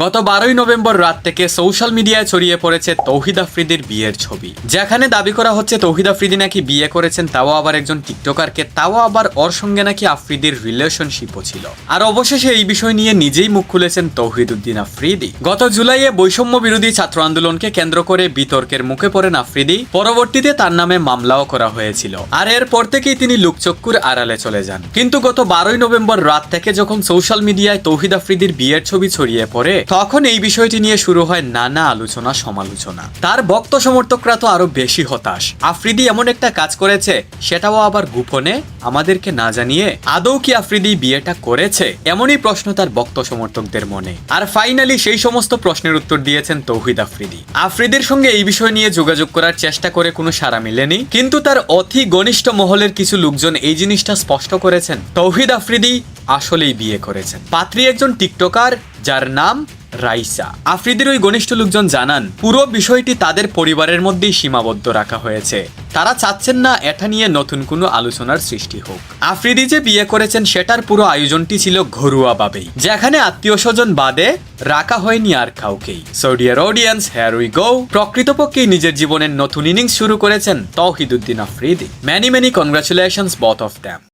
গত বারোই নভেম্বর রাত থেকে সোশ্যাল মিডিয়ায় ছড়িয়ে পড়েছে তৌহিদ আফ্রিদির বিয়ের ছবি। যেখানে দাবি করা হচ্ছে তৌহিদ আফ্রিদি নাকি বিয়ে করেছেন, তাও আবার একজন টিকটকারকে, তাও আবার ওর সঙ্গে নাকি আফ্রিদির রিলেশনশিপও ছিল। আর অবশেষে এই বিষয় নিয়ে নিজেই মুখ খুলেছেন তৌহিদ উদ্দিন আফ্রিদি। গত জুলাইয়ে বৈষম্য বিরোধী ছাত্র আন্দোলনকে কেন্দ্র করে বিতর্কের মুখে পড়েন আফ্রিদি। পরবর্তীতে তার নামে মামলাও করা হয়েছিল। আর এরপর থেকেই তিনি লুকচক্কুর আড়ালে চলে যান। কিন্তু গত বারোই নভেম্বর রাত থেকে যখন সোশ্যাল মিডিয়ায় তৌহিদ আফ্রিদির বিয়ের ছবি ছড়িয়ে পড়ে তখন এই বিষয়টি নিয়ে শুরু হয় নানা আলোচনা, সমালোচনা। তার ভক্ত সমর্থকরা তো আরও বেশি হতাশ। আফ্রিদি এমন একটা কাজ করেছে, সেটাও আবার গোপনে? আমাদেরকে না জানিয়ে আদৌ কি আফ্রিদি বিয়েটা করেছে? এমনই প্রশ্ন তার ভক্ত সমর্থকদের মনে। আর ফাইনালি সেই সমস্ত প্রশ্নের উত্তর দিয়েছেন তৌহিদ আফ্রিদি। আফ্রিদির সঙ্গে এই বিষয় নিয়ে যোগাযোগ করার চেষ্টা করে কোনো সাড়া মেলেনি, কিন্তু তার অতি ঘনিষ্ঠ মহলের কিছু লোকজন এই জিনিসটা স্পষ্ট করেছেন। তৌহিদ আফ্রিদি আসলেই বিয়ে করেছেন। পাত্রী একজন টিকটকার যার নাম রাইসা। আফ্রিদির ওই ঘনিষ্ঠ লোকজন জানান, পুরো বিষয়টি তাদের পরিবারের মধ্যেই সীমাবদ্ধ রাখা হয়েছে। তারা চাচ্ছেন না এটা নিয়ে নতুন কোনো আলোচনার সৃষ্টি হোক। আফ্রিদি যে বিয়ে করেছেন, সেটার পুরো আয়োজনটি ছিল ঘরোয়াভাবেই। যেখানে আত্মীয় স্বজন বাদে রাখা হয়নি আর কাউকেই। সৌডিয়ার অডিয়েন্স হেয়ার উই গো প্রকৃতপক্ষেই নিজের জীবনের নতুন ইনিংস শুরু করেছেন Touhiduddin Afridi. Many many congratulations both of them